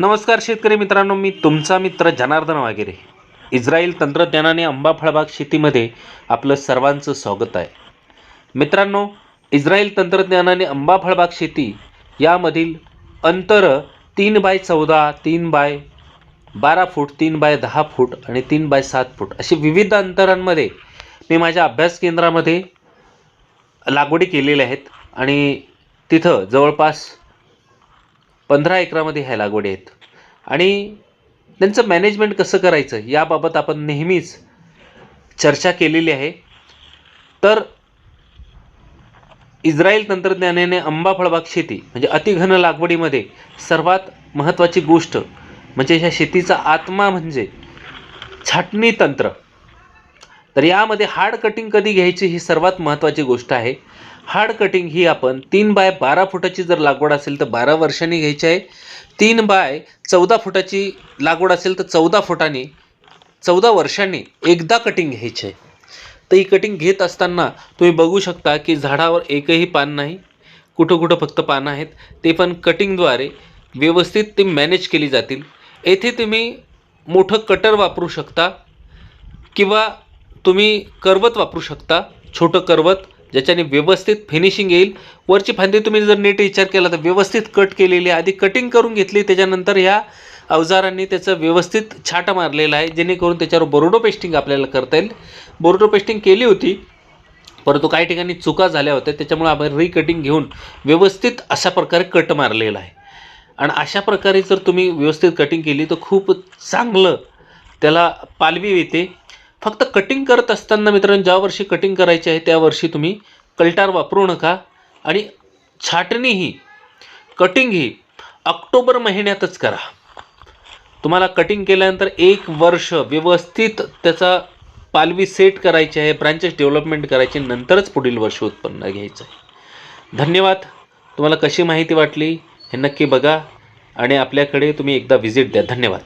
नमस्कार शेतकरी मित्रांनो मी तुमचा मित्र जनार्दन वागेरे इस्रायल तंत्रज्ञानाने आंबा फळबाग शेतीमध्ये आपलं सर्वांचं स्वागत आहे. मित्रांनो इस्रायल तंत्रज्ञानाने आंबा फळबाग शेती यामधील अंतर तीन बाय चौदा तीन बाय बारा फूट तीन बाय दहा फूट आणि तीन बाय सात फूट अशी विविध अंतरांमध्ये मी माझ्या अभ्यास केंद्रामध्ये लागवडी केलेल्या आहेत. आणि तिथं जवळपास पंधरा एकरामध्ये ह्या लागवडी आहेत. आणि त्यांचं मॅनेजमेंट कसं करायचं याबाबत आपण नेहमीच चर्चा केलेली आहे. तर इस्रायल तंत्रज्ञानाने आंबा फळबाग शेती म्हणजे अतिघन लागवडीमध्ये सर्वात महत्त्वाची गोष्ट म्हणजे ह्या शेतीचा आत्मा म्हणजे छाटणी तंत्र. तर यामध्ये हार्ड कटिंग कधी घ्यायची ही सर्वात महत्त्वाची गोष्ट आहे. हार्ड कटिंग ही आपण तीन बाय बारा फुटाची जर लागवड असेल तर बारा वर्षांनी घ्यायची आहे. तीन बाय चौदा फुटाची लागवड असेल तर चौदा फुटांनी चौदा वर्षांनी एकदा कटिंग घ्यायची आहे. तर ही कटिंग घेत असताना तुम्ही बघू शकता की झाडावर एकही पान नाही कुठं कुठं फक्त पानं आहेत. ते पण कटिंगद्वारे व्यवस्थित ते मॅनेज केली जातील. येथे तुम्ही मोठं कटर वापरू शकता किंवा तुम्ही करवत वापरू शकता. छोटं करवत ज्याच्याने व्यवस्थित फिनिशिंग येईल. वरची फांदी तुम्ही जर नीट विचार केला तर व्यवस्थित कट केलेली आधी कटिंग करून घेतली त्याच्यानंतर ह्या अवजारांनी त्याचं व्यवस्थित छाटा मारलेला आहे. जेणेकरून त्याच्यावर बोर्डो पेस्टिंग आपल्याला करता येईल. बोर्डो पेस्टिंग केली होती परंतु काही ठिकाणी चुका झाल्या होत्या. त्याच्यामुळे आपण रिकटिंग घेऊन व्यवस्थित अशा प्रकारे कट मारलेला आहे. आणि अशा प्रकारे जर तुम्ही व्यवस्थित कटिंग केली तर खूप चांगलं त्याला पालवी येते. फक्त कटिंग करत असताना मित्रांनो ज्या वर्षी कटिंग करायची आहे त्या वर्षी तुम्ही कल्टार वापरू नका. आणि छाटणी ही कटिंग ही ऑक्टोबर महिन्यातच करा. तुम्हाला कटिंग केल्यानंतर एक वर्ष व्यवस्थित त्याचा पालवी सेट करायची आहे ब्रांचेस डेव्हलपमेंट करायची नंतरच पुढील वर्ष उत्पन्न घ्यायचं आहे. धन्यवाद. तुम्हाला कशी माहिती वाटली हे नक्की बघा आणि आपल्याकडे तुम्ही एकदा व्हिजिट द्या. धन्यवाद.